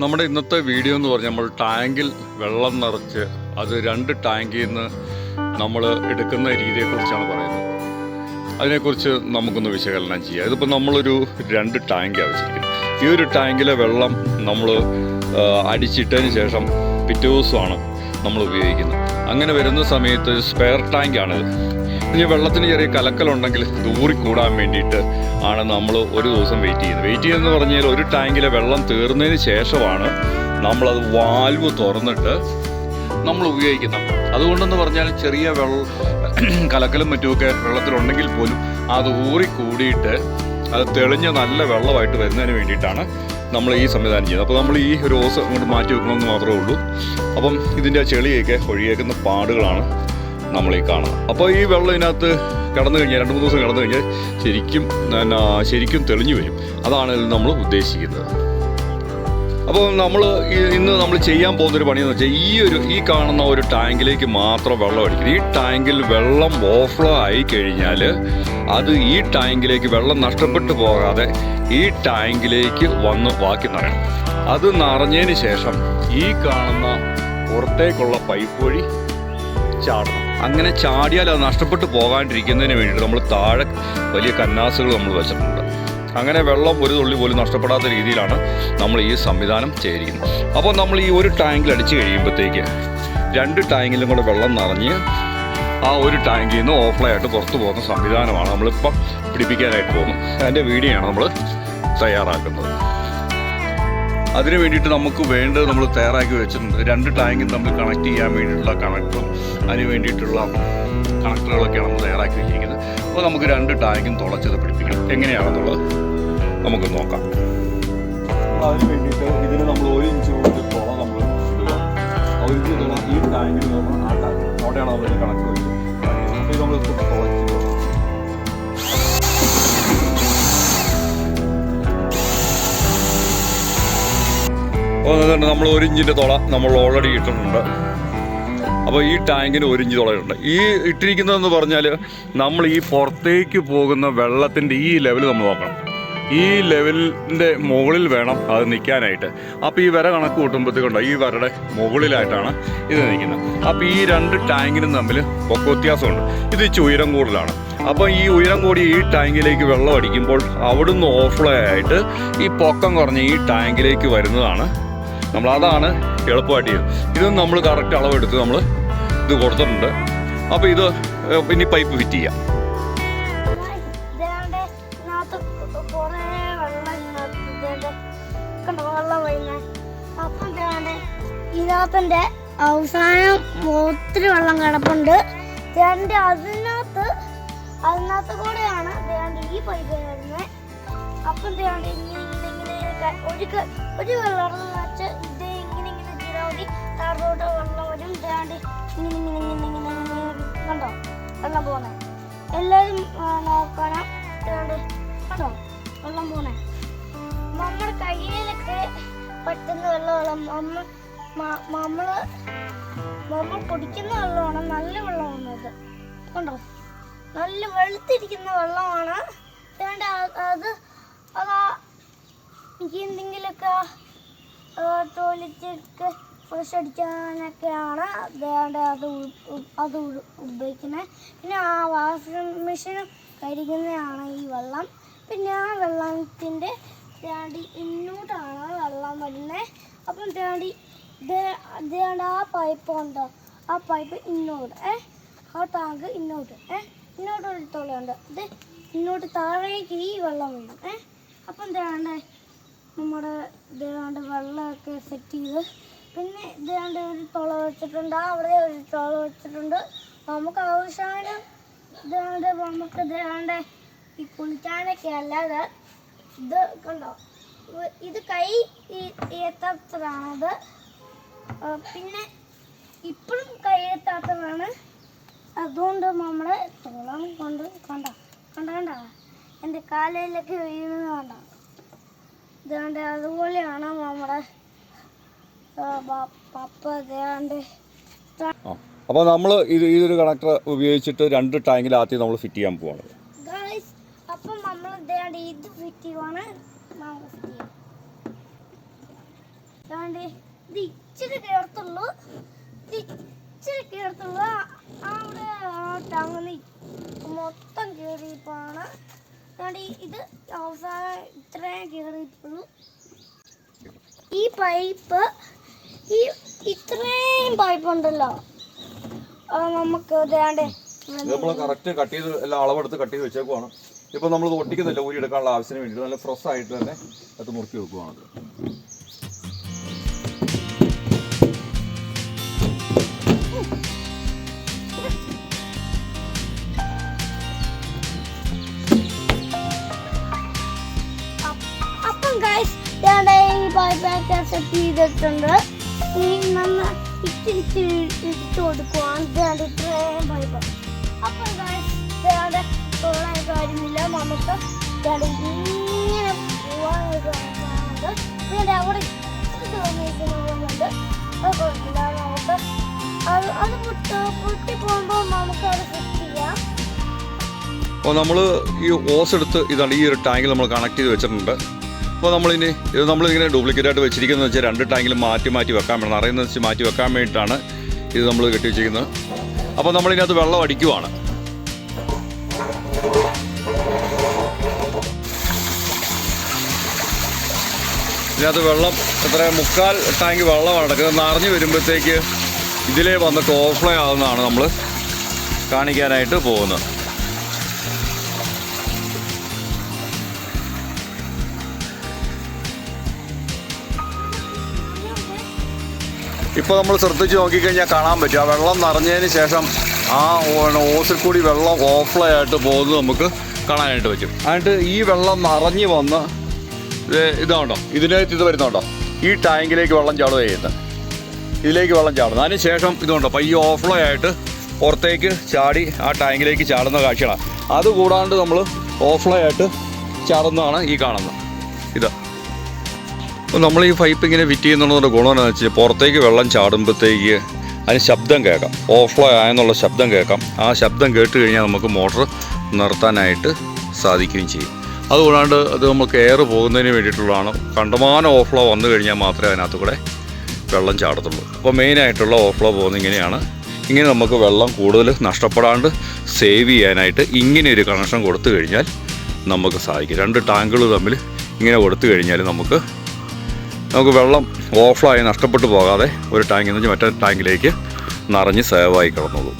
നമ്മുടെ ഇന്നത്തെ വീഡിയോ എന്ന് പറഞ്ഞാൽ നമ്മൾ ടാങ്കിൽ വെള്ളം നിറച്ച് അത് രണ്ട് ടാങ്കിൽ നിന്ന് നമ്മൾ എടുക്കുന്ന രീതിയെക്കുറിച്ചാണ് പറയുന്നത്. അതിനെക്കുറിച്ച് നമുക്കൊന്ന് വിശകലനം ചെയ്യാം. ഇതിപ്പോൾ നമ്മളൊരു രണ്ട് ടാങ്ക് ആവശ്യിക്കുന്നത് ഈ ഒരു ടാങ്കിലെ വെള്ളം നമ്മൾ അടിച്ചിട്ടതിന് ശേഷം പിറ്റേ ദിവസമാണ് നമ്മൾ ഉപയോഗിക്കുന്നത്. അങ്ങനെ വരുന്ന സമയത്ത് സ്പെയർ ടാങ്കാണിത് ഇനി വെള്ളത്തിന് ചെറിയ കലക്കലുണ്ടെങ്കിൽ ദൂറിക്കൂടാൻ കൂടാൻ വേണ്ടിയിട്ട് ആണ് നമ്മൾ ഒരു ദിവസം വെയിറ്റ് ചെയ്യുന്നത്. വെയിറ്റ് ചെയ്യുന്നത് പറഞ്ഞാൽ ഒരു ടാങ്കിലെ വെള്ളം തീർന്നതിന് ശേഷമാണ് നമ്മളത് വാൽവ് തുറന്നിട്ട് നമ്മൾ ഉപയോഗിക്കുന്നത്. അതുകൊണ്ടെന്ന് പറഞ്ഞാൽ ചെറിയ വെള്ള കലക്കലും മറ്റുമൊക്കെ വെള്ളത്തിലുണ്ടെങ്കിൽ പോലും അത് ഊറി കൂടിയിട്ട് അത് തെളിഞ്ഞ നല്ല വെള്ളമായിട്ട് വരുന്നതിന് വേണ്ടിയിട്ടാണ് നമ്മൾ ഈ സംവിധാനം ചെയ്യുന്നത്. അപ്പോൾ നമ്മൾ ഈ ഒരു ഓസ് അങ്ങോട്ട് മാറ്റി വെക്കണമെന്ന് മാത്രമേ ഉള്ളൂ. അപ്പം ഇതിന്റെ ചെളിയൊക്കെ ഒഴിയേക്കുന്ന പാടുകളാണ് നമ്മൾ ഈ കാണുന്നത്. അപ്പോൾ ഈ വെള്ളം ഇതിനകത്ത് കടന്നു കഴിഞ്ഞാൽ രണ്ട് മൂന്ന് ദിവസം കടന്നു കഴിഞ്ഞാൽ ശരിക്കും ശരിക്കും തെളിഞ്ഞു വരും. അതാണ് നമ്മൾ ഉദ്ദേശിക്കുന്നത്. അപ്പോൾ നമ്മൾ ഇന്ന് നമ്മൾ ചെയ്യാൻ പോകുന്നൊരു എന്ന് വെച്ചാൽ ഈ ഒരു ഈ കാണുന്ന ഒരു ടാങ്കിലേക്ക് മാത്രം വെള്ളം അടിക്കുന്നത് ഈ ടാങ്കിൽ വെള്ളം ഓഫ്ലോ ആയി കഴിഞ്ഞാൽ അത് ഈ ടാങ്കിലേക്ക് വെള്ളം നഷ്ടപ്പെട്ടു പോകാതെ ഈ ടാങ്കിലേക്ക് വന്ന് ബാക്കി നിറയണം. അത് നിറഞ്ഞതിന് ശേഷം ഈ കാണുന്ന പുറത്തേക്കുള്ള പൈപ്പ് വഴി ചാടണം. അങ്ങനെ ചാടിയാൽ അത് നഷ്ടപ്പെട്ടു പോകാണ്ടിരിക്കുന്നതിന് വേണ്ടിയിട്ട് നമ്മൾ താഴെ വലിയ കന്നാസുകൾ നമ്മൾ വെച്ചിട്ടുണ്ട്. അങ്ങനെ വെള്ളം ഒരു തുള്ളി പോലും നഷ്ടപ്പെടാത്ത രീതിയിലാണ് നമ്മൾ ഈ സംവിധാനം ചെയ്തിരിക്കുന്നത്. അപ്പോൾ നമ്മൾ ഈ ഒരു ടാങ്കിൽ അടിച്ചു കഴിയുമ്പോഴത്തേക്ക് രണ്ട് ടാങ്കിലും കൂടെ വെള്ളം നിറഞ്ഞ് ആ ഒരു ടാങ്കിൽ നിന്ന് ഓഫ്ലൈ ആയിട്ട് പുറത്തു പോകുന്ന സംവിധാനമാണ് നമ്മളിപ്പം പിടിപ്പിക്കാനായിട്ട് പോകുന്നത്. അതിന്റെ വീഡിയോ ആണ് നമ്മൾ തയ്യാറാക്കുന്നത്. അതിന് വേണ്ടിയിട്ട് നമുക്ക് വേണ്ടത് നമ്മൾ തയ്യാറാക്കി വെച്ചിട്ടുണ്ട്. രണ്ട് ടാങ്കും തമ്മിൽ കണക്ട് ചെയ്യാൻ വേണ്ടിയിട്ടുള്ള കണക്ടറും അതിന് വേണ്ടിയിട്ടുള്ള കണക്ടറുകളൊക്കെയാണ് നമ്മൾ തയ്യാറാക്കി വെച്ചിരിക്കുന്നത്. അപ്പോൾ നമുക്ക് രണ്ട് ടാങ്കും തുളച്ചത് പിടിപ്പിക്കണം. എങ്ങനെയാണെന്നുള്ളത് നമുക്ക് നോക്കാം. അതിന് വേണ്ടിയിട്ട് ഇതിന് നമ്മൾ ഒരു ഇഞ്ച് കൊണ്ട് തുള നമ്മൾ ഇടുക. ഒരു ഇഞ്ച് തുള ഈ ടാങ്കിൽ നമ്മൾ ആ ടാങ്ക്. അവിടെയാണ് നമ്മൾ കണക്ട് വെച്ചത് നമ്മൾ തുളച്ച് അപ്പോൾ നമ്മൾ ഒരു തുള നമ്മൾ ഓൾറെഡി ഇട്ടിട്ടുണ്ട്. അപ്പോൾ ഈ ടാങ്കിന് ഒരു ഇഞ്ച് തുളയുണ്ട്. ഈ ഇട്ടിരിക്കുന്നതെന്ന് പറഞ്ഞാൽ നമ്മൾ ഈ പുറത്തേക്ക് പോകുന്ന വെള്ളത്തിന്റെ ഈ ലെവൽ നമ്മൾ നോക്കണം. ഈ ലെവലിന്റെ മുകളിൽ വേണം അത് നിൽക്കാനായിട്ട്. അപ്പോൾ ഈ വര കണക്ക് കൂട്ടുമ്പോഴത്തേക്കുണ്ടോ ഈ വരയുടെ മുകളിലായിട്ടാണ് ഇത് നിൽക്കുന്നത്. അപ്പോൾ ഈ രണ്ട് ടാങ്കിനും തമ്മിൽ പൊക്ക വ്യത്യാസമുണ്ട്. ഇത് ഇച്ചിരി ഉയരം കൂടുതലാണ്. അപ്പോൾ ഈ ഉയരം കൂടി ഈ ടാങ്കിലേക്ക് വെള്ളം അടിക്കുമ്പോൾ അവിടുന്ന് ഓഫ്ലോ ആയിട്ട് ഈ പൊക്കം കുറഞ്ഞ് ഈ ടാങ്കിലേക്ക് വരുന്നതാണ് നമ്മൾ അതാണ് എളുപ്പമായിട്ട് ചെയ്യുന്നത് ഇതും നമ്മൾ കറക്റ്റ് അളവെടുത്ത് നമ്മൾ ഇത് കൊടുത്തിട്ടുണ്ട്. അപ്പോൾ ഇത് ഇനി പൈപ്പ് ഫിറ്റ് ചെയ്യാം. ഇതിനകത്തിന്റെ അവസാനം ഒത്തിരി വെള്ളം കിടപ്പുണ്ട്. രണ്ട് അതിനകത്ത് അതിനകത്ത് കൂടെയാണ് ഈ പൈപ്പ് വരുന്നത്. അപ്പം ഇനി ഒരു ഒരു വെള്ളം വെച്ച് ഇത് ഇങ്ങനെ ഇങ്ങനെ മതി താഴോട്ട് വെള്ളം വരും. ഇതാണ്ട് ഇങ്ങനെ ഇങ്ങനെ ഇങ്ങനെ ഇങ്ങനെ കണ്ടോ? വെള്ളം പോകുന്നത് എല്ലാവരും നോക്കണം. ഇതാണ്ട് കണ്ടോ വെള്ളം പോകുന്നത് നമ്മുടെ കയ്യിലൊക്കെ പറ്റുന്ന വെള്ളമാണ്. നമ്മൾ നമ്മൾ നമ്മൾ കുടിക്കുന്ന വെള്ളമാണ് നല്ല വെള്ളമാണ് വന്നത്. കണ്ടോ? നല്ല വെളുത്തിരിക്കുന്ന വെള്ളമാണ്. അത് അതാ എനിക്ക് എന്തെങ്കിലുമൊക്കെ ടോയ്ലറ്റൊക്കെ ഫ്രഷ് അടിക്കാനൊക്കെയാണ് വേണ്ട അത് അത് ഉപയോഗിക്കുന്നത്. പിന്നെ ആ വാഷിംഗ് മെഷീൻ കരിക്കുന്നതാണ് ഈ വെള്ളം. പിന്നെ ആ വെള്ളത്തിന്റെ തേണ്ടി ഇങ്ങോട്ടാണ് വെള്ളം വരുന്നത് അപ്പം തേണ്ടി ഇതേണ്ട ആ പൈപ്പ് ഉണ്ടോ? ആ പൈപ്പ് ഇങ്ങോട്ട് ഏ? ആ ടാങ്ക് ഇങ്ങോട്ട് ഏ? ഇങ്ങോട്ട് ഒരു തുളയുണ്ട് ഇത് ഇങ്ങോട്ട് താഴേക്ക് ഈ വെള്ളം വേണം ഏ? അപ്പം തേണ്ടേ നമ്മുടെ ഇതാണ്ട് വെള്ളമൊക്കെ സെറ്റ് ചെയ്ത് പിന്നെ ഇതാണ്ട് ഒരു തുള വെച്ചിട്ടുണ്ട്. അവിടെ ഒരു തുള വെച്ചിട്ടുണ്ട്. നമുക്ക് ആവശ്യമാണ് ഇതാണ്ട് നമുക്ക് ഇതാണ്ട് ഈ കുളിക്കാനൊക്കെ അല്ലാതെ ഇത് കണ്ടോ? ഇത് കൈ എത്താത്തതാണത്. പിന്നെ ഇപ്പോഴും കൈ എത്താത്തതാണ്. അതുകൊണ്ട് നമ്മൾ തുളം കൊണ്ട് കണ്ട? കണ്ട കണ്ട? എന്റെ കാലയിലൊക്കെ വീഴുന്നത് കണ്ട? ഇതാണ്ട് അതുപോലെയാണ് നമ്മുടെ പപ്പ ഇതാണ്ട് അപ്പോൾ നമ്മൾ ഇത് ഇതൊരു കണക്ടർ ഉപയോഗിച്ചിട്ട് രണ്ട് ടാങ്കിൽ ആദ്യം നമ്മൾ ഫിറ്റ് ചെയ്യാൻ പോവാണ്. അപ്പം നമ്മൾ ഇത് ഫിറ്റ് ചെയ്യുവാണ്. ഇത് ഇച്ചിരി ഇച്ചിരി അവിടെ മൊത്തം കയറിയപ്പോഴാണ് ദാണ്ടെ ഇത് അവസാനം ഇത്രയും കയറിയിട്ടുള്ളൂ ഈ പൈപ്പ് ഈ ഇത്രയും പൈപ്പ് ഉണ്ടല്ലോ. നമുക്ക് ദേണ്ടേ ഇത് നമ്മൾ കറക്റ്റ് കട്ട് ചെയ്ത് എല്ലാം അളവെടുത്ത് കട്ട് ചെയ്ത് വെച്ചേക്കുവാണ്. ഇപ്പോൾ നമ്മൾ ഒട്ടിക്കുന്നില്ല ഊരി എടുക്കാനുള്ള ആവശ്യത്തിന് വേണ്ടിയിട്ട്. നല്ല ഫ്രഷ് ആയിട്ട് തന്നെ അത് മുറുക്കി വെക്കുവാണ് ദേണ്ടേ ഈ പൈപ്പൊക്കെ സെറ്റ് ചെയ്തിട്ടുണ്ട്. ഈ നമ്മ ഇട്ട് കൊടുക്കുവാണ്. ദേണ്ട ഇത്രയും പൈപ്പ് അപ്പം ഗൈസ് ദേണ്ട തൊള്ളാൻ കാര്യമില്ല. നമുക്ക് ഇങ്ങനെ ദേണ്ട അവിടെ ഇച്ചിരി തോന്നിയിരിക്കുന്നുണ്ട് അപ്പോൾ നമ്മൾ ഈ ഓസ് എടുത്ത് ഇതാണ് ഈ ഒരു ടാങ്കിൽ നമ്മൾ കണക്ട് ചെയ്ത് വെച്ചിട്ടുണ്ട്. അപ്പോൾ നമ്മളിനി ഇത് നമ്മളിങ്ങനെ ഡ്യൂപ്ലിക്കേറ്റ് ആയിട്ട് വെച്ചിരിക്കുന്നത് വെച്ചാൽ രണ്ട് ടാങ്കിൽ മാറ്റി മാറ്റി വെക്കാൻ വേണം. അറിയുന്നത് വെച്ച് മാറ്റി വെക്കാൻ വേണ്ടിയിട്ടാണ് ഇത് നമ്മൾ കെട്ടി വെച്ചിരിക്കുന്നത്. അപ്പോൾ നമ്മളിതിനകത്ത് വെള്ളം അടിക്കുവാണ്. ഇതിനകത്ത് വെള്ളം എത്ര മുക്കാൽ ടാങ്ക് വെള്ളമാണ് കിടക്കുന്നത് നിറഞ്ഞു വരുമ്പോഴത്തേക്ക് ഇതിലേ വന്നിട്ട് ഓവർഫ്ലോ ആവുന്നതാണ് നമ്മൾ കാണിക്കാനായിട്ട് പോകുന്നത്. ഇപ്പോൾ നമ്മൾ ശ്രദ്ധിച്ച് നോക്കിക്കഴിഞ്ഞാൽ കാണാൻ പറ്റും. ആ വെള്ളം നിറഞ്ഞതിന് ശേഷം ആ ഓസിൽ കൂടി വെള്ളം ഓഫ്ലൈ ആയിട്ട് പോകുന്നത് നമുക്ക് കാണാനായിട്ട് പറ്റും. എന്നിട്ട് ഈ വെള്ളം നിറഞ്ഞ് വന്ന് ഇതാണോ? ഇതിനകത്ത് ഇത് വരുന്നുണ്ടോ? ഈ ടാങ്കിലേക്ക് വെള്ളം ചാടുക ചെയ്യുന്നത്. ഇതിലേക്ക് വെള്ളം ചാടുന്നു അതിന് ശേഷം ഇതുണ്ടോ? പയ്യെ ഓഫ്ലോ ആയിട്ട് പുറത്തേക്ക് ചാടി ആ ടാങ്കിലേക്ക് ചാടുന്ന കാഴ്ചകളാണ്. അതുകൂടാണ്ട് നമ്മൾ ഓഫ്ലോ ആയിട്ട് ചാടുന്നതാണ് ഈ കാണുന്നത്. ഇത്. നമ്മൾ ഈ പൈപ്പ് ഇങ്ങനെ ഫിറ്റ് ചെയ്യുന്നതുകൊണ്ട് ഗുണം എന്താണെന്ന് വെച്ചാൽ പുറത്തേക്ക് വെള്ളം ചാടുമ്പോഴത്തേക്ക് അതിന് ശബ്ദം കേൾക്കാം. ഓവർഫ്ലോ ആയെന്നുള്ള ശബ്ദം കേൾക്കാം. ആ ശബ്ദം കേട്ട് കഴിഞ്ഞാൽ നമുക്ക് മോട്ടർ നിർത്താനായിട്ട് സാധിക്കുകയും ചെയ്യും. അതുകൂടാണ്ട് അത് നമുക്ക് എയർ പോകുന്നതിന് വേണ്ടിയിട്ടുള്ളതാണ്. കണ്ടമാനം ഓവർഫ്ലോ വന്നു കഴിഞ്ഞാൽ മാത്രമേ അതിനകത്ത് കൂടെ വെള്ളം ചാടത്തുള്ളൂ. അപ്പോൾ മെയിനായിട്ടുള്ള ഓവർഫ്ലോ പോകുന്നത് ഇങ്ങനെയാണ്. ഇങ്ങനെ നമുക്ക് വെള്ളം കൂടുതൽ നഷ്ടപ്പെടാണ്ട് സേവ് ചെയ്യാനായിട്ട് ഇങ്ങനെ ഒരു കണക്ഷൻ കൊടുത്തു കഴിഞ്ഞാൽ നമുക്ക് സാധിക്കും. രണ്ട് ടാങ്കുകൾ തമ്മിൽ ഇങ്ങനെ കൊടുത്തു കഴിഞ്ഞാൽ നമുക്ക് നമുക്ക് വെള്ളം ഓഫ്ലായി നഷ്ടപ്പെട്ടു പോകാതെ ഒരു ടാങ്കിൽ നിന്ന് മറ്റേ ടാങ്കിലേക്ക് നിറഞ്ഞ് സേവായി കിടന്നോളൂ.